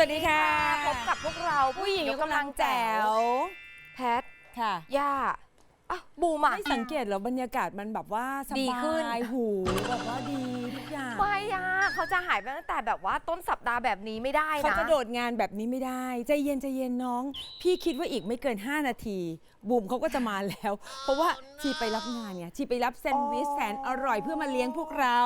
วัสดีสวัสดีค่ะ พบกับพวกเราผู้หญิงยกกำลังแจ๋ว แพท ค่ะ ย่า อะบูมอะไม่สังเกตเหรอบรรยากาศมันแบบว่าสดีบาขึ้นยหูแบบว่าดีทุกอย่างไม่ย่าเขาจะหายไปตั้งแต่แบบว่าต้นสัปดาห์แบบนี้ไม่ได้เขานะจะโดดงานแบบนี้ไม่ได้ ใจเย็นใจเย็นน้อง พี่คิดว่าอีกไม่เกิน 5 นาทีบูมเขาก็จะมาแล้ว เพราะว่าชีไปรับงานเนี่ยชีไปรับแซนด์วิชแสนอร่อยเพื่อมาเลี้ยงพวกเรา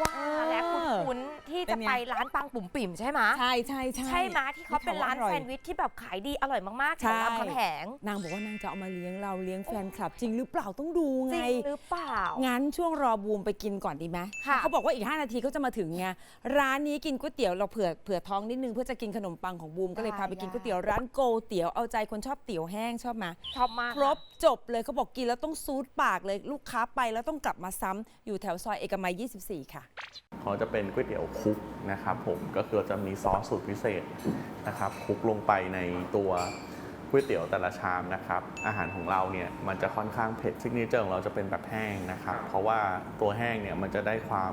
ว่าและคุ้นๆที่จะเป็นไง ไปร้านปังปุ่มปิ่มใช่ไหมใช่ใช่ใช่ใช่ไหมที่เขาเป็นร้านอร่อยแซนด์วิชที่แบบขายดีอร่อยมากๆแถวรามใช่คำแหง นางบอกว่านางจะเอามาเลี้ยงเราเลี้ยงแฟนคลับ จริงหรือเปล่าต้องดูจไง ริงหรือเปล่า งั้นช่วงรอบูมไปกินก่อนดีไหมค่ะ เขาบอกว่าอีก 5 นาทีเขาจะมาถึงไง ร้านนี้กินก๋วยเตี๋ยวเราเผื่อเผื่อท้องนิดนึงเพื่อจะกินขนมปังของบูมก็เลยพาไปกินก๋วยเตี๋ยวร้านโกเตี๋ยวเอาใจคนชอบเตี๋ยวแห้งชอบไหมชอบมากครบจบเลยเขาบอกกินแล้วต้องซูดปากเลยลูกค้าไปแล้วต้องกลับมาซ้ำอยู่แถวซอยเอกมัย 24 ค่ะ เขาจะเป็นก๋วยเตี๋ยวคลุกนะครับผมก็คือจะมีซอสสูตรพิเศษนะครับคลุกลงไปในตัว ก๋วยเตี๋ยวแต่ละชามนะครับ อาหารของเราเนี่ยมันจะค่อนข้างเผ็ดซิกเนเจอร์ของเราจะเป็นแบบแห้งนะครับ เพราะว่าตัวแห้งเนี่ยมันจะได้ความ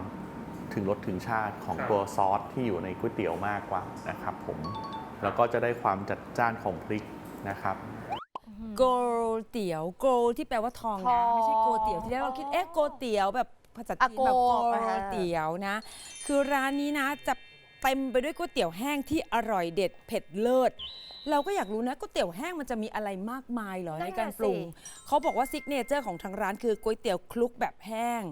ถึงรสถึงชาติของตัวซอสที่อยู่ในก๋วยเตี๋ยวมากกว่านะครับผม แล้วก็จะได้ความจัดจ้านของพริกนะครับโกเตี๋ยวโกที่แปลว่าทองทอนะงไม่ใช่โกเตี๋ยวที่แรกเราคิดเอ๊ะโกเตี๋ยวแบบภาษาจีนอะโกแบบโกอ่าเตี๋ยวนะ คือร้านนี้นะจะเต็มไปด้วยก๋วยเตี๋ยวแห้งที่อร่อยเด็ดเผ็ดเลิศเราก็อยากรู้นะก๋วยเตี๋ยวแห้งมันจะมีอะไรมากมายเหรอนั่ในนน่ะการปรุงสิ เขาบอกว่าซิกเนเจอร์ของทางร้านคือก๋วยเตี๋ยวคลุกแบบแห้ง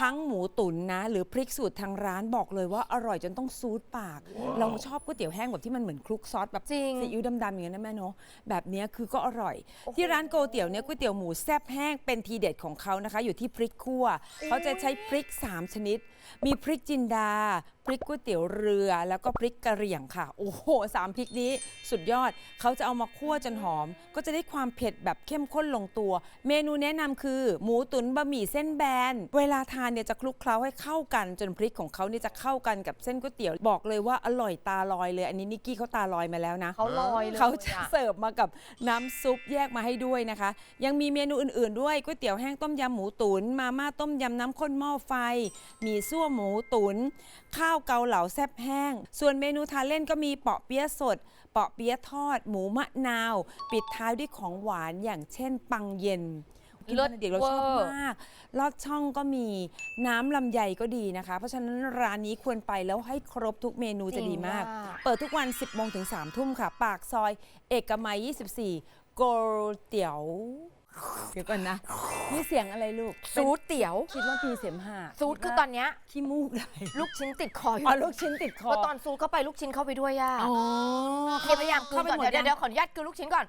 ทั้งหมูตุ๋นนะ หรือพริกสูตรทางร้านบอกเลยว่าอร่อยจนต้องซูดปาก เราชอบก๋วยเตี๋ยวแห้งแบบที่มันเหมือนคลุกซอสแบบจริง ซีอิ๊วดำๆอย่างนั้นนะแม่เนาะแบบเนี้ยคือก็อร่อยโอ้โหที่ร้านโกเตี๋ยวเนี่ยก๋วยเตี๋ยวหมูแซ่บแห้งเป็นทีเด็ดของเขานะคะ อยู่ที่พริกคั่วเขาจะใช้พริก 3 ชนิด มีพริกจินดา พริกก๋วยเตี๋ยวเรือ แล้วก็พริกกะเหรี่ยงค่ะ โอ้โหสามพริกนี้สุดยอดเขาจะเอามาคั่วจนหอม ก็จะได้ความเผ็ดแบบเข้มข้นลงตัว เมนูแนะนำคือ หมูตุ๋นบะหมี่เส้นแบน เวลาทานเนี่ยจะคลุกเคล้าให้เข้ากันจนพริกของเขาเนี่ยจะเข้ากันกับเส้นก๋วยเตี๋ยวบอกเลยว่าอร่อยตาลอยเลย อันนี้นิกกี้เขาตาลอยมาแล้วนะ เขาลอยเลยเขาจะอเสิร์ฟมากับน้ำซุปแยกมาให้ด้วยนะคะ ยังมีเมนูอื่นๆด้วยก๋วยเตี๋ยวแห้งต้มยำหมูตุน๋นมาม่าต้มยำน้ำข้นหม้อไฟ มีซั่วหมูตุน๋นข้าวเกาเหลาแซ่บแห้ง ส่วนเมนูทานเล่นก็มีเปาะเปี๊ยะสด เปาะเปี๊ยะทอด หมูมะนาว ปิดท้ายด้วยของหวานอย่างเช่น ปังเย็นกินเลิศตอนเด็กเราชอบเวอร์มาก ลอดช่องก็มีน้ำลำไยก็ดีนะคะ เพราะฉะนั้นร้านนี้ควรไปแล้วให้ครบทุกเมนูจะดีมากจริงอะเปิดทุกวัน 10โมงถึง3ทุ่มค่ะ ปากซอย เอกมัย 24 โกเตี๋ยว เดี๋ยวก่อนนะ นี่เสียงอะไรลูกซูดเตี๋ยว คิดว่าปีเสมหะซูดคือตอนเนี้ยขี้มูกไหลลูกชิ้นติดคออยู่อ๋อลูกชิ้นติดคเพอราะตอนซูดเข้าไปลูกชิ้นเข้าไปด้วยย่าอ๋อเคพยายามกลืเข้านไปก่อนหมดเดี๋ยวยังเดี๋ยวขออนุญาตกลืนลูกชิ้นก่อน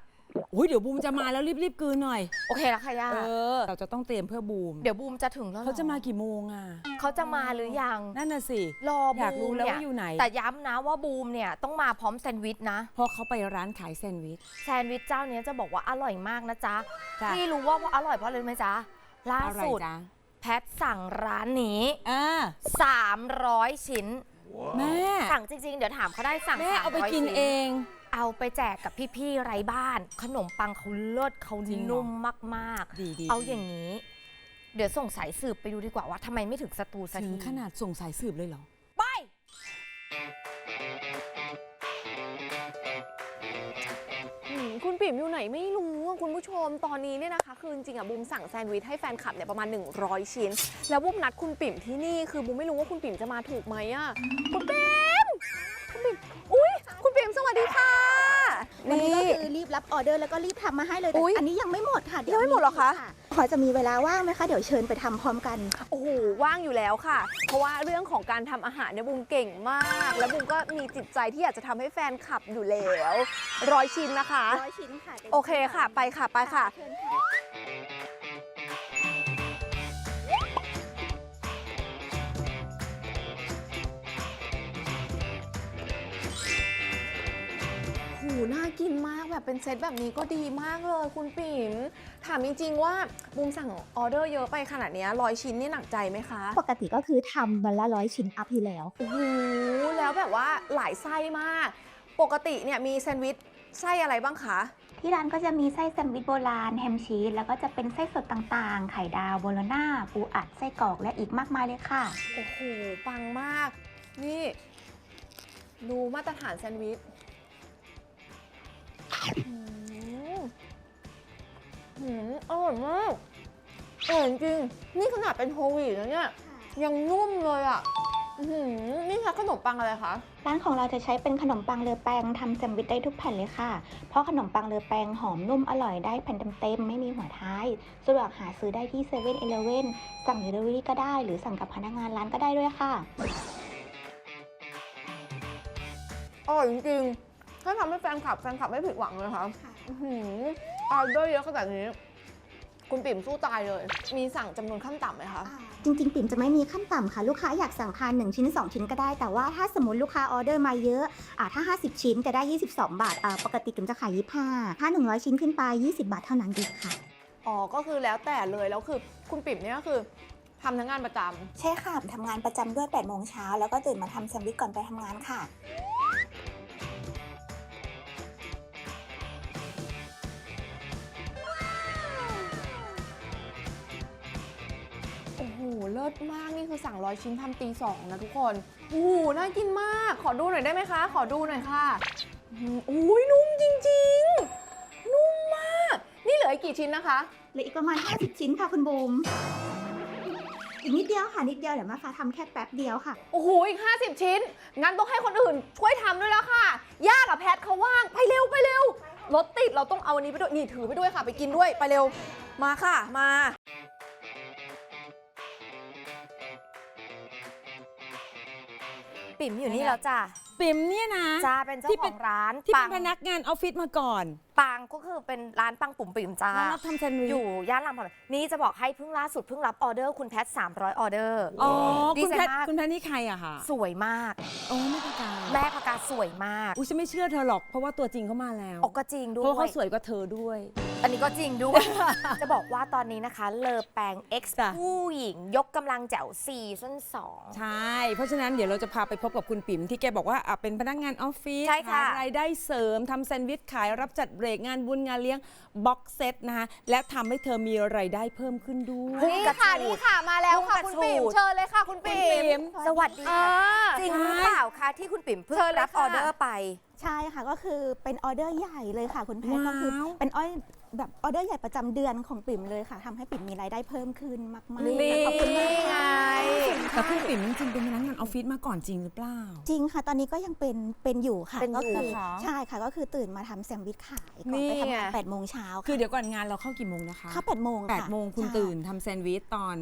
อุ้ยเดี๋ยวบูมจะมาแล้วรีบๆกลืนหน่อย โอเคแล้วค่ะย่าเออ เราจะต้องเตรียมเพื่อบูม เดี๋ยวบูมจะถึงแล้วหรอเขาจะมากี่โมงอะ เขาจะมาหรือยัง นั่นน่ะสิรอบูมอยากรู้แล้วเนี่ว่าอยู่ไหน แต่ย้ำนะว่าบูมเนี่ยต้องมาพร้อมแซนด์วิชนะ เพราะเขาไปร้านขายแซนด์วิช แซนด์วิชเจ้าเนี้ยจะบอกว่าอร่อยมากนะจ๊ะจ้ะ ที่รู้ว่าว่าอร่อยเพราะอะไรรู้ไหมจ๊ะ ล่าอะไรสุดจ๊ะแพทสั่งร้านนี้ อ่า300 ชิ้น แม่ สั่งจริง ๆ เดี๋ยวถามเขาได้สั่งแม่เอาไป300กินชิ้เอง เอาไปแจกกับพี่ๆไร้บ้าน ขนมปังเขาเลิศเขาจริงเหรอนุ่มมากดีดี ๆ เอาอย่างนี้ เดี๋ยวส่งสายสืบไปดูดีกว่าว่าทำไมไม่ถึงสตูสักถึงทีขนาดส่งสายสืบเลยเหรอ ไป อืมคุณปิ่มอยู่ไหนไม่รู้อะคุณผู้ชมตอนนี้เนี่ยนะคะ คือจริงๆอะบูมสั่งแซนด์วิชให้แฟนคลับเนี่ยประมาณ 100 ชิ้น แล้วบูมนัดคุณปิ่มที่นี่คือบูมไม่รู้ว่าคุณปิ่มจะมาถูกไหมอะคุณปิ่มคุณปิ่มอุ้ยคุณปิ่มสวัสดีค่ะ วันนี้ก็คือรีบรับออเดอร์แล้วก็รีบทำมาให้เลยแต่อุ๊ยอันนี้ยังไม่หมดค่ะเดี๋วยังไม่หมดเหรอคะ พอจะมีเวลาว่างไหมคะเดี๋ยวเชิญไปทำพร้อมกัน โอ้โหว่างอยู่แล้วค่ะ เพราะว่าเรื่องของการทำอาหารเนี่ยบูมเก่งมาก แล้วบูมก็มีจิตใจที่อยากจะทำให้แฟนคลับอยู่แล้วร้อยชิ้นนะคะ ร้อยชิ้นค่ะต็มโอเคค่ะ ไปค่ะไปค่ะ เชิญค่ะ หูน่ากินมากแบบเป็นเซตแบบนี้ก็ดีมากเลยคุณปิ๋มถามจริง ๆ ว่าบูมสั่งออเดอร์เยอะไปขนาดเนี้ร้อยชิ้นนี่หนักใจไหมคะ ปกติก็คือทำวันละร้อยชิ้นอัพอยู่แล้ว โอ้โหแล้วแบบว่าหลายไส้มาก ปกติเนี่ยมีแซนด์วิชไส้อะไรบ้างคะ ที่ร้านก็จะมีไส้แซนด์วิชโบราณแฮมชีสแล้วก็จะเป็นไส้สดต่างๆ ไข่ดาวโบโลน่าปูอัดไส้กรอกและอีกมากมายเลยค่ะ โอ้โหปังมาก นี่ ดูมาตรฐานแซนด์วิช อืมอืมอร่อยมากอร่อยจริงๆนี่ขนาดเป็นโฮลวีตแล้วเนี่ย ยังนุ่มเลยอะอื้อหือนี่ค่ะขนมปังอะไรคะ ร้านของเราจะใช้เป็นขนมปังเลอแปงทำแซนด์วิชได้ทุกแผ่นเลยค่ะ เพราะขนมปังเลอแปงหอมนุ่มอร่อยได้แผ่นเต็มๆไม่มีหัวท้ายสะดวกหาซื้อได้ที่เซเว่นอีเลเว่นสั่งเดลิเวอรี่ก็ได้ หรือสั่งกับพนักงานร้านก็ได้ด้วยค่ะ อร่อยจริงๆ ถ้าทำให้แฟนคลับแฟนคลับไม่ผิดหวังเลยค่ะอื้อหือออเดอร์เยอะขนาดนี้ คุณปิ่มสู้ตายเลย มีสั่งจำนวนขั้นต่ำไหมคะ จริงๆ ปิ่มจะไม่มีขั้นต่ำค่ะ ลูกค้าอยากสั่งทาน1ชิ้น 2 ชิ้นก็ได้ แต่ว่าถ้าสมมติลูกค้าออเดอร์มาเยอะอ่าถ้า 50 ชิ้นจะได้ 22 บาทอ่าปกติปิ่มจะขาย25ถ้า 100 ชิ้นขึ้นไป 20 บาทเท่านั้นดีค่ะ อ๋อ ก็คือแล้วแต่เลย แล้วคือคุณปิ่มเนี่ยก็คือทำทั้งงานประจำ ใช่ค่ะทำงานประจำด้วย8โมงเช้าแล้วก็ตื่นมาทำแซนด์วิชก่อนไปทำงานค่ะ หเลิศมากนี่คือสั่งร้อยชิ้นทำตีสองนะทุกคนโอ้โหน่ากินมาก ขอดูหน่อยได้ไหมคะ ขอดูหน่อยค่ะอืมอุ้ยนุ่มจริง ๆ นุ่มมาก นี่เหลืออีกกี่ชิ้นนะคะ เหลืออีกประมาณ 50 ชิ้นค่ะคุณบูมอีกนิดเดียวค่ะนิดเดียวเดี๋ยวมาฟ้าทำแค่แป๊บเดียวค่ะโอ้โหอีก50 ชิ้น งั้นต้องให้คนอื่นช่วยทำด้วยแล้วค่ะย่ากับแพทเขาว่างไปเร็วไปเร็วรถติดเราต้องเอาอันนี้ไปด้วยนี่ถือไปด้วยค่ะ ไปกินด้วยไปเร็วมาค่ะมา ปิ่มอยู่นี่แล้วจ้าปิ๋มเนี่ยนะจ้าเป็นเจ้าที่ขเป็อนงร้านที่ปัเป็นพนักงานออฟฟิศมาก่อน ปังก็คือเป็นร้านปังปุ่มปิ่มจ้าแล้วรับทำแซนด์วิช อยู่ย่านรามคำแหงนี่จะบอกให้เพิ่งล่าสุดเพิ่งรับออเดอร์คุณแพท300 ออเดอร์ อ๋อ ดีคุณใจแพทมาก คุณแพทนี่ใครอะคะสวยมาก โอ้ไม่ประกาศแม่พากาสวยมาก อุ้ยฉันไม่เชื่อเธอหรอก เพราะว่าตัวจริงเขามาแล้ว ออกก็จริงด้เพราะว่าวยเขาสวยกว่าเธอด้วย อันนี้ก็จริงด้วย จะบอกว่าตอนนี้นะคะ เลอแปง X จ้ะ ผู้หญิง ยกกำลังแจ๋วซีซั่นสอง ใช่ เพราะฉะนั้นเดี๋ยวเราจะพาไปพบกับคุณปิ๋มที่แกบอกว่าอะเป็นพนักงานออฟฟิศใช่ค่ะ หารายได้เสริมทำแซนด์วิชขายรับจัดเบรกงานบุญงานเลี้ยง บ็อกเซตนะคะและทำให้เธอมีรายได้เพิ่มขึ้นด้วยพุ่งนี่กระค่ะฉูนี่ดค่ะมาแล้วค่ะพุ่คุณงกระปิ่มฉูดเชิญเลยค่ะคุณปิ่ปิ๋มมสวัสดีอ่าค่ะจริงหรือเปล่าคะที่คุณปิ่มเพิ่งเชิญเลยรับค่ะออเดอร์ไป ใช่ค่ะก็คือเป็นออเดอร์ใหญ่เลยค่ะ คุณแพทย์ว้าว ก็คือเป็นอ้อยแบบออเดอร์ใหญ่ประจำเดือนของปิ่มเลยค่ะทำให้ปิ่มมีรายได้เพิ่มขึ้นมากๆนี่ ขอบคุณมากไง แต่คุณปิ๋มจริงๆเป็นพนักงานออฟฟิศมาก่อนจริงหรือเปล่า จริงค่ะ ตอนนี้ก็ยังเป็นเป็นอยู่ค่ะเป็นอยู่ก็คืเหรอใช่ค่ะก็คือตื่นมาทำแซนด์วิชขายก่อนนี่ไปทำงานไงแปดโมงเช้าคือเดี๋ยวก่อนงานเราเข้ากี่โมงนะคะเข้าแปดโมงแปค่ะดโมงคุณใช่ตื่นทำแซนด์วิชตอน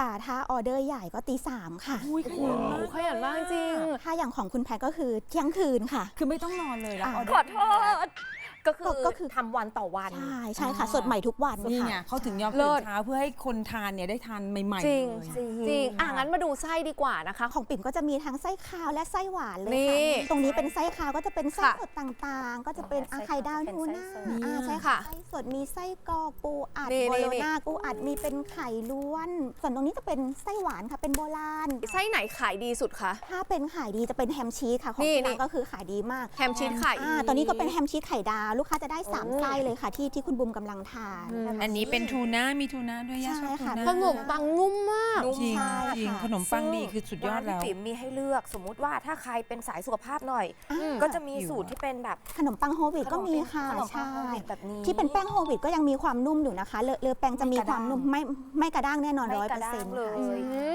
อ่าถ้าออเดอร์ใหญ่ก็ตีสามค่ะ อุ้ยขยันมากขยันมากจริง ถ้าอย่างของคุณแพทย์ก็คือเที่ยงคืนค่ะ คือไม่ต้องนอนเลยแล้วอ่าออเดขออร์โทษ ก็คือก็ก็คือทำวันต่อวัน ใช่ใช่ค่ะ สดใหม่ทุกวันนี่ค่ะไงเขาถึงยอมเลิตื่ศ นเช้าเพื่อให้คนทานเนี่ยได้ทานใหม่ๆจริงเลย จริงอะงั้นมาดูไส้ดีกว่านะคะ ของปิ่มก็จะมีทั้งไส้คาวและไส้หวานเลยนี่ค่ะ ตรงนี้เป็นไส้คาวก็จะเป็นไส้ค่ะสดต่างๆ ก็จะเป็นไส้อาคาวไข่ดาวจะเป็นนูน่าไส้สด อ่าใช่ค่ะค่ะ ไส้สดมีไส้กรอกปูอัดนี่โบนี่โลนี่ นาปูอัดมีเป็นไข่ล้วน ส่วนตรงนี้จะเป็นไส้หวานค่ะเป็นโบราณ ไส้ไหนขายดีสุดคะ ถ้าเป็นขายดีจะเป็นแฮมชีสค่ะของนี่ที่นี่ ร้านก็คือขายดีมากแฮมชีสขายอ่าตอนนี้ก็เป็นแฮมชีสไข่ดาวลูกค้าจะได้สามโอ้ไส้เลยค่ะ ที่ที่คุณบุมกำลังทานอืมอันนี้เป็นทูน่ามีทูน่าด้วยย่าชอบใช่ทูค่ะน่าขนมปังนุ่มมาก จริงใช่จริงค่ะขนมปังดีคือสุดยอดร้านแล้วพี่ปิ๋มมีให้เลือกสมมุติว่าถ้าใครเป็นสายสุขภาพหน่อยอ่าก็จะมีหิวสูตรที่เป็นแบบขนมปังโฮลวีตก็มีค่ะขนมปังใช่โฮลวีตแบบนี้ ที่เป็นแป้งโฮลวีตก็ยังมีความนุ่มอยู่นะคะเลอะเลอแป้งจะมีความนุ่มไม่ไม่กระด้างแน่นอนไม่ร้อยกเประอร์ด้าเซ็นงต์เลย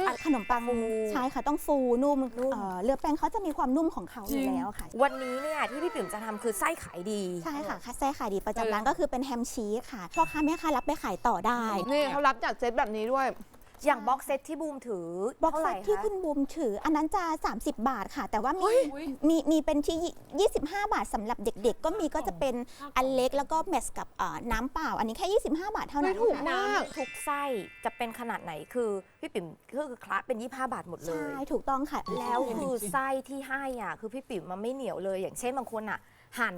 ค่ะขนมปังฟูใช่ค่ะต้องฟูนุ่มนุ่มเอ่อเลือแป้งเขาจะมีความนุ่มของเขาอยู่แล้วค่ะ วันนี้เนี่ยที่พี่ปิ่มจะทำคือไส้ขายดี ใช่ค่ะแซ่ขายดีประจำร้านก็คือเป็นแฮมชีสค่ะพ่อค้าแม่ค้ารับไปขายต่อได้ นี่เขารับจากเซตแบบนี้ด้วย อย่างบ็อกเซตที่บูมถือบ็อกเท่าเซไหร่ตที่คะคุณบูมถือ อันนั้นจะ 30 บาทค่ะ แต่ว่ามีมีมีเป็นที่ 25 บาทสำหรับเด็กๆ ก็มีก็จะเป็นอันเล็กแล้วก็แมสกับเอ่อน้ำเปล่า อันนี้แค่ 25 บาทเท่านั้นไม่ถูกค่ะมากทุกไส้จะเป็นขนาดไหนคือพี่ปิ่มก็คือคละเป็น 25 บาทหมดเลใช่ยถูกต้องค่ะแล้วคือไส้ที่ให้อะคือพี่ปิ่มมันไม่เหนียวเลย อย่างเช่นบางคนอะหั่น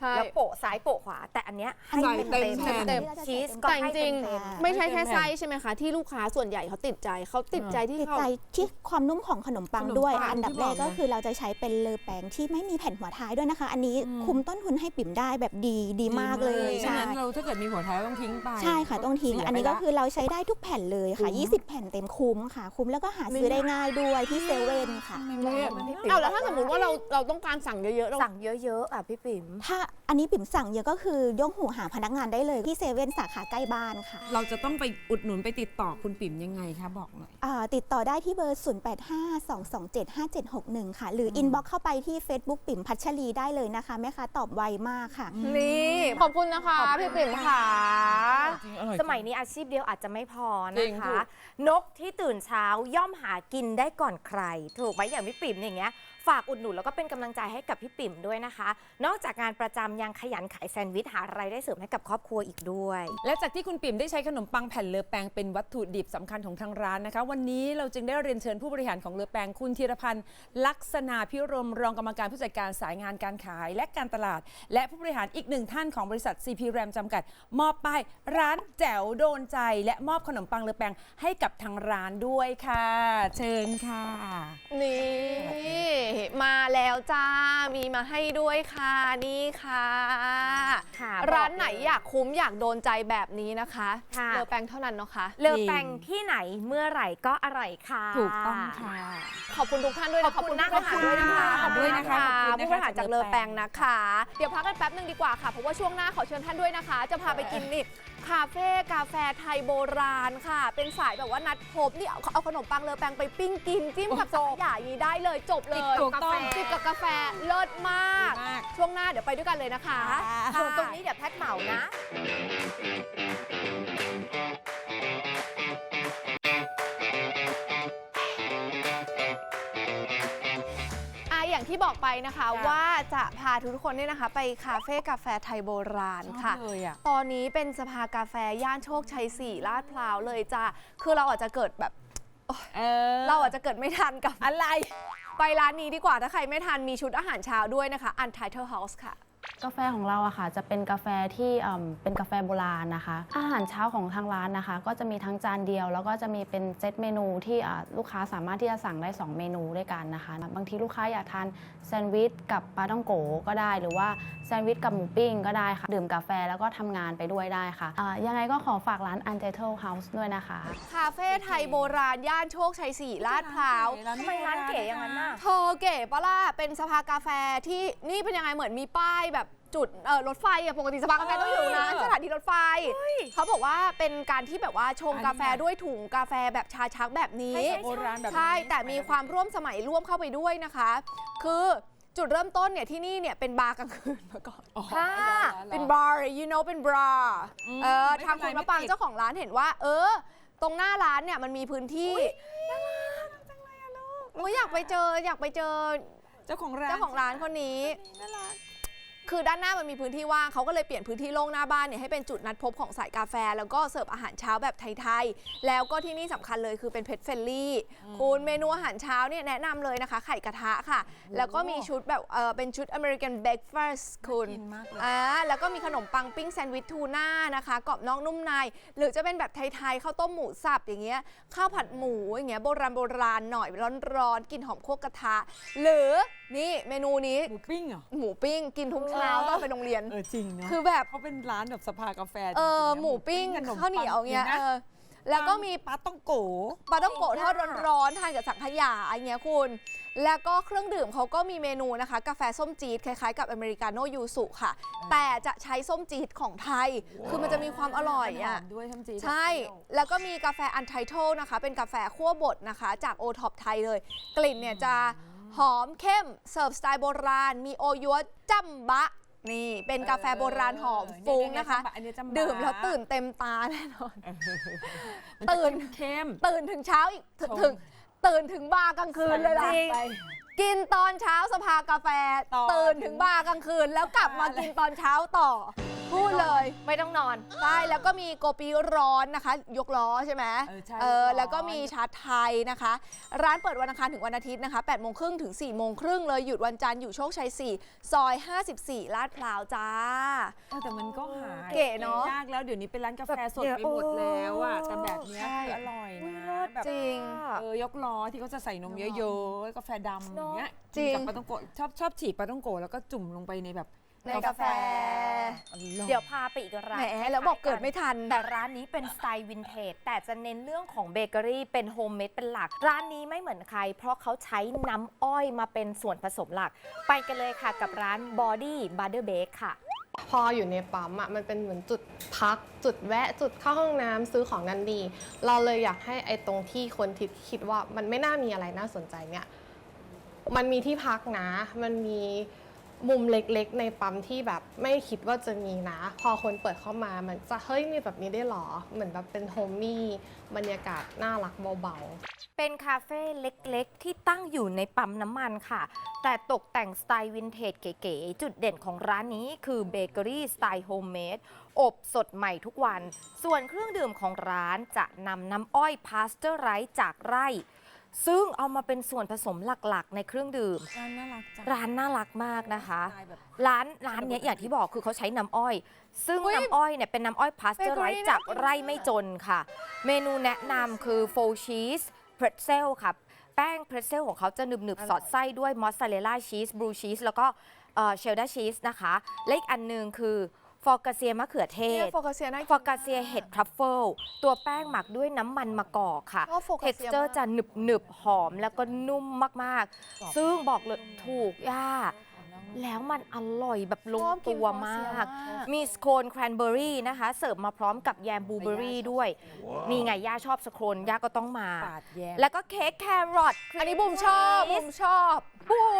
ใช่ แล้วโปะซ้ายโปะขวา แต่อันเนี้ยให้ใส่เต็มเต็มเต็มแผ่นเต็มชีสก็แต่จให้ริเต็งมเต็มๆไม่ใช่แค่ไม่เต็มไส้ใช่ไหมคะ ที่ลูกค้าส่วนใหญ่เขาติดใจเขาติดใจที่ติดเขา ใจที่ความนุ่มของขนมปังขนมด้วยปังอันดับที่แรบอกกก็นะคือเราจะใช้เป็นเลอแปงที่ไม่มีแผ่นหัวท้ายด้วยนะคะ อันนี้อืมคุมต้นทุนให้ปิ่มได้แบบดีดีมากเลยฉะใช่นั้นเราถ้าเกิดมีหัวท้ายต้องทิ้งไปใช่ค่ะต้องทิ้งเสียอันนี้ไปก็ละคือเราใช้ได้ทุกแผ่นเลยค่ะคุ้ม20 แผ่นเต็มคุ้มค่ะ คุ้มแล้วก็หาซื้อได้ง่ายด้วยที่เซเว่นค่ะทำไมไม่มันเอาแล้วถ้าสมมติว่าเราเราต้องการสั่งเยอะๆเรา สั่งเยอะๆอะพี่ปิ๋ม ถ้าอันนี้ปิ่มสั่งเยอะก็คือยกหูหาพนักงานได้เลยที่เซเว่นสาขาใกล้บ้านค่ะเราจะต้องไปอุดหนุนไปติดต่อคุณปิ่มยังไงคะบอกหน่อย อ่าติดต่อได้ที่เบอร์ 0852275761 ค่ะ หรืออินบ็อกเข้าไปที่ Facebook ปิ่มพัชรีได้เลยนะคะแม่ค้าตอบไวมากค่ะ นี่ขอบคุณนะคะ พี่ปิ่มค่ะ จริงอร่อยสมัยนี้อาชีพเดียวอาจจะไม่พอจรินะงคะถูกนกที่ตื่นเช้าย่อมหากินได้ก่อนใคร ถูกไหมอย่างพี่ปิ๋มอย่างเงี้ย ฝากอุดหนุนแล้วก็เป็นกำลังใจให้กับพี่ปิ๋มด้วยนะคะ นอกจากงานประจำยังขยันขายแซนด์วิชหารายได้เสริมให้กับครอบครัวอีกด้วย และจากที่คุณปิ่มได้ใช้ขนมปังแผ่นเลอแปงเป็นวัตถุดิบสำคัญของทางร้านนะคะ วันนี้เราจึงได้เรียนเชิญผู้บริหารของเลอแปงคุณธีรพันธ์ลักษณะพิรมรองกรรมการผู้จัดการสายงานการขายและการตลาด และผู้บริหารอีกหนึ่งท่านของบริษัท CP RAM จำกัด มอบป้ายร้านแจ๋วโดนใจ และมอบขนมปังเลอแปงให้กับทางร้านด้วยค่ะ เชิญค่ะ นี่มาแล้วจ้า มีมาให้ด้วยค่ะนี่ค่ะ ค่ะร้านบอกเลยไหนอยากคุ้มอยากโดนใจแบบนี้นะคะค่ะ เลอแปงเท่านั้นเนาะคะเลอแปงที่ไหนเมื่อไหร่ก็อร่อยค่ะ ถูกต้องค่ะ ขอบคุณทุกท่านด้วยนะขอบคุณผู้บริหารด้วยนะคะขอบคุณด้วยนะคะขอบคุณนะคะผู้บริหารจากเลอแปงนะคะ เดี๋ยวพักกันแป๊บหนึ่งดีกว่าค่ะ เพราะว่าช่วงหน้าขอเชิญท่านด้วยนะคะ จะพาไปกินนี่ คาเฟ่กาแฟไทยโบราณค่ะ เป็นสายแบบว่านัดพบนี่เอาเอาขนมปังเลอแปงไปปิ้งกิน จิ้มกับสังขยาอย่างนี้ได้เลยจบเลยถูกต้องจิบกับกาแฟเลิศมาก มาก ช่วงหน้าเดี๋ยวไปด้วยกันเลยนะคะส่วนตรงนี้เดี๋ยวแพทย์เหมานะอะ ที่บอกไปนะคะค่ะว่าจะพาทุกคนเนี่ยนะคะ ไปคาเฟ่กาแฟไทยโบราณค่ะ ชอบเลยอะตอนนี้เป็นสภากาแฟย่านโชคชัย4ลาดพร้าวเลยจ้าคือเราอาจจะเกิดแบบ เออเราอาจจะเกิดไม่ทันกับ อะไร ไปร้านนี้ดีกว่าถ้าใครไม่ทันมีชุดอาหารเช้าด้วยนะคะ Untitled House ค่ะ กาแฟของเราอะค่ะจะเป็นกาแฟที่เอิ่มเป็นกาแฟโบราณนะคะ อาหารเช้าของทางร้านนะคะ ก็จะมีทั้งจานเดียว แล้วก็จะมีเป็นเซตเมนูที่อ่าลูกค้าสามารถที่จะสั่งได้ 2 เมนูด้วยกันนะคะ บางทีลูกค้าอยากทานแซนด์วิชกับปลาต้องโกก็ได้ หรือว่าแซนด์วิชกับหมูปิ้งก็ได้ค่ะ ดื่มกาแฟแล้วก็ทำงานไปด้วยได้ค่ะอ่ายังไงก็ขอฝากร้าน Untitled House ด้วยนะคะ คาเฟ่ไทยโบราณ ย่านโชคชัย4ลาดพร้าวทำไมร้านเก๋อย่างนั้นน่ะ เธอเก๋ปะล่ะเป็นสภากาแฟที่นี่เป็นยังไงเหมือนมีป้ายแบบจุดเออรถไฟอะปกติสภากาแฟต้องอยู่นะเออสถานีรถไฟ เขาบอกว่าเป็นการที่แบบว่าชงอันนี้กาแฟด้วยถุงกาแฟแบบชาชักแบบนี้ใช่ใช่โบราณแบบนี้ ใช่แต่มีความร่วมสมัยร่วมเข้าไปด้วยนะคะ คือจุดเริ่มต้นเนี่ยที่นี่เนี่ยเป็นบาร์กลางคืนมาก่อน อ๋อค่ะ เป็นบาร์ you know เป็นบาร์อืมเออไม่เป็นไรทางคุณมะปรางไม่ติด เจ้าของร้านเห็นว่า เออ ตรงหน้าร้านเนี่ยมันมีพื้นที่โอ้ยอยากไปเจออยากไปเจอเจ้าของร้านเจ้าของร้านคนนี้ คือด้านหน้ามันมีพื้นที่ว่างเขาก็เลยเปลี่ยนพื้นที่โล่งหน้าบ้านเนี่ยให้เป็นจุดนัดพบของสายกาแฟ แล้วก็เสิร์ฟอาหารเช้าแบบไทยๆ แล้วก็ที่นี่สำคัญเลยคือเป็นเพ t เฟลลี่คุณเมนูอาหารเช้าเนี่ยแนะนำเลยนะคะ ไข่กระทะค่ะ แล้วก็มีชุดแบบเออเป็นชุดอเมริกันเบร a ฟาสต์คุณกินมากเลย อ่าแล้วก็มีขนมปังปิ้งแซนด์วิชทูน่านะคะกรอบนอกนุ่มใน หรือจะเป็นแบบไทยๆข้าวต้มหมูสับอย่างเงี้ยข้าวผัดหมูอย่างเงี้ยโบราณโบราณหน่อยร้อนๆกลินหอมคั่วกระทะ หรือ นี่เมนูนี้หมูปิ้งเหรอ หมูปิ้งกินทุกเช้าตอนไปโรงเรียน เออจริงเนาะคือแบบ เขาเป็นร้านแบบสภากาแฟเออจริงๆนะหมูปิ้งขมข้าวเหนียวเงี้ยปัเออแล้วก็มีปลาต้องโกปลาต้องโกะทอดร้อนๆทานกับสังขยาอย่างเงี้ยคุณ แล้วก็เครื่องดื่มเขาก็มีเมนูนะคะ กาแฟส้มจี๊ดคล้ายๆกับอเมริกาโน่ยูสุค่ะ แต่จะใช้ส้มจี๊ดของไทย คือมันจะมีความอร่อยอะมันหมด้วยทั้งจีใช่ แล้วก็มีกาแฟ Untitled นะคะ เป็นกาแฟคั่วบดนะคะ จากโอท็อปไทยเลย กลิ่นเนี่ยจะ หอมเข้ม เสิร์ฟสไตล์โบราณ มีโอยัวจัมบะ นี่เป็นกาแฟโบราณหอมฟุ้งนะคะ อันนี้จำบะดื่มแล้วตื่นเต็มตาแน่นอนมันจะตื่น เข้ม ตื่นถึงเช้าอีกถึงชงถึงตื่นถึงบาร์กลางคืนเลยล่ะจริง ไป กินตอนเช้าสภากาแฟ ต่อ ตื่นถึงบ่ายกลางคืน แล้วกลับมากินตอนเช้าต่อ พูดเลยไม่ต้องนอน ใช่แล้วก็มีโกปีร้อนนะคะ ยกล้อใช่ไหมเออใช่เออยกล้อ แล้วก็มีชาไทยนะคะ ร้านเปิดวันอังคารถึงวันอาทิตย์นะคะ8โมงครึ่งถึง4โมงครึ่งเลยหยุดวันจันทร์อยู่โชคชัย 4 ซอย 54 ลาดพร้าวจ้า เออแต่มันก็หาเก๋เนอะยากแล้วเดี๋ยวนี้เป็นร้านกาแฟสดแบบไปหมดเดี๋ยวแล้วอะโอ้แต่แบบเนี้ยใช่คืออร่อยนะแบบจริง เออยกล้อที่เขาจะใส่นมเยอะๆ กาแฟดำอย่างเงี้ยจริง กินกับปลาต้องโกะชอบชอบฉีกปลาต้องโกะแล้วก็จุ่มลงไปในแบบในกาแฟ อร่อย เดี๋ยวพาไปอีกร้านแหมแล้วบอกเกิดไม่ทัน แต่ร้านนี้เป็นสไตล์วินเทจแต่จะเน้นเรื่องของเบเกอรี่เป็นโฮมเมดเป็นหลัก ร้านนี้ไม่เหมือนใคร เพราะเขาใช้น้ำอ้อยมาเป็นส่วนผสมหลัก ไปกันเลยค่ะกับร้าน Body Butter Bake ค่ะ พออยู่ในปั๊มอะมันเป็นเหมือนจุดพัก จุดแวะจุดเข้าห้องน้ำซื้อของกันดี เราเลยอยากให้ไอ้ตรงที่คนทิดคิดว่ามันไม่น่ามีอะไรน่าสนใจเนี่ย มันมีที่พักนะ มันมีมุมเล็กๆ ในปั๊มที่แบบไม่คิดว่าจะมีนะ พอคนเปิดเข้ามามันจะเฮ้ยมีแบบนี้ได้หรอ เหมือนแบบเป็นโฮมมี่บรรยากาศน่ารักเบาๆ เป็นคาเฟ่เล็กๆ ที่ตั้งอยู่ในปั๊มน้ำมันค่ะ แต่ตกแต่งสไตล์วินเทจเก๋ๆ จุดเด่นของร้านนี้คือเบเกอรี่สไตล์โฮมเมดอบสดใหม่ทุกวัน ส่วนเครื่องดื่มของร้านจะนำน้ำอ้อยพาสเจอร์ไรส์จากไร่ ซึ่งเอามาเป็นส่วนผสมหลักๆ ในเครื่องดื่ม ร้านน่ารักจังร้านน่ารักมากนะคะ สไตล์แบบ ร้านร้านเนี้ยอย่างที่บอกคือเขาใช้น้ำอ้อย ซึ่งอุ๊ยน้ำอ้อยเนี่ยเป็นน้ำอ้อยพาสเจอร์ไร Bakery ส์จากน่ากินไร่ไม่จนค่ะ เมนูแนะนำคือโฟชีสเพรสเซลค่ะ แป้งเพรสเซลของเขาจะหนึบๆ สอดไส้ด้วยมอสซาเรลล่าชีสบลูชีสแล้วก็เชลดาชีสนะคะ และอีกอันหนึงคือ ฟอร์กาเซียมะเขือเทเนี่ยศโฟกัสเซียน่ากินฟอร์กาเซียเห็ดทรัฟเฟิลตัวแป้งหมักด้วยน้ำมันมะกอกค่ะ ชอบโฟกัเท็สกเซียเจอร์มากจะหนึบหนึบๆหอมแล้วก็นุ่มมากๆ ซึ่งบอกเลยถูกย่า แล้วมันอร่อยแบบลงชอบกินตัวโฟกัสมาเซียกมาก มีสโคนแครนเบอรี่นะคะ เสิร์ฟมาพร้อมกับแยมบลูเบอรี่ด้วย มีไงย่าชอบสโคนย่าก็ต้องมา ปาดแยม แล้วก็เค้กแครอท อันนี้บูมชอบบูมชอบโอ้โห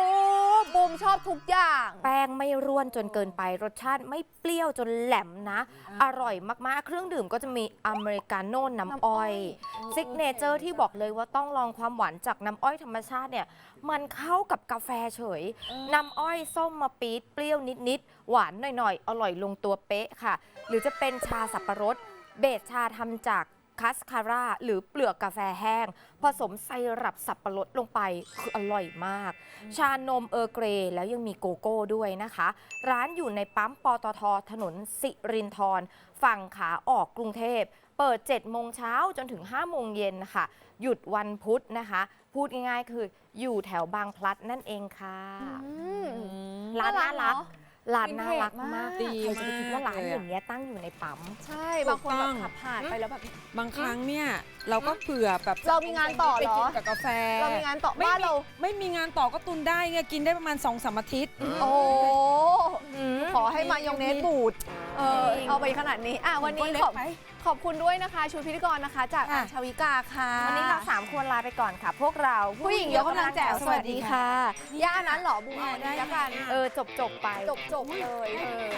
บูมชอบทุกอย่าง แป้งไม่ร่วนจนเกินไปรสชาติไม่เปรี้ยวจนแหลมนะ อร่อยมากๆ เครื่องดื่มก็จะมีอเมริกาโน่น้ำอ้อยซิกเนเจอร์ที่บอกเลยว่าต้องลองความหวานจากน้ำอ้อยธรรมชาติเนี่ย มันเข้ากับกาแฟเฉย น้ำอ้อยส้มมาปี๊ดเปรี้ยวนิดๆ หวานหน่อยๆ อร่อยลงตัวเป๊ะค่ะ หรือจะเป็นชาสับปะรด เบสชาทำจาก คัสคาร่าหรือเปลือกกาแฟแห้ง ผสมไซรัปสับปะรดลงไปคืออร่อยมาก ชานมเออร์เกรย์แล้วยังมีโกโก้ด้วยนะคะ ร้านอยู่ในปั๊มปตทถนนสิรินทรฝั่งขาออกกรุงเทพเปิด 7 โมงเช้าจนถึง 5 โมงเย็นค่ะ หยุดวันพุธนะคะ พูดง่ายๆคืออยู่แถวบางพลัดนั่นเองค่ะ ร้านน่ารักเนอะ ร้านน่ารักวินเทจมากมากดีใครจะไปคิดว่าร้านมากเลยอะอย่างเงี้ยตั้งอยู่ในปั๊ม ใช่ถูบางกคนแบต้บองขับผ่านไปแล้วแบบ บางครั้งเนี่ยเราก็เผื่อแบบเรามีงานต่อเหรอ ไปกินกับกาแฟ เรามีงานต่อไม่บ้านมีเราไม่มีงานต่อก็ตุนได้ไงกินได้ประมาณ2อสามอาทิตย์ โอ้โหขอให้มายองเนสบูด เออจริงเอาไปขนาดนี้อะวันนี้ก็เล็กขอบไป ขอบคุณด้วยนะคะชูพิธีกรนะคะ จากอัญชวิกาค่ะ วันนี้เราสามคนลาไปก่อนค่ะ พวกเราผู้หญิงยกกำลังแจ๋วสวัสดีค่ะ ย่านั้นเหรอบุญได้แล้วกันเออจบจบไป จบจบเลยเออ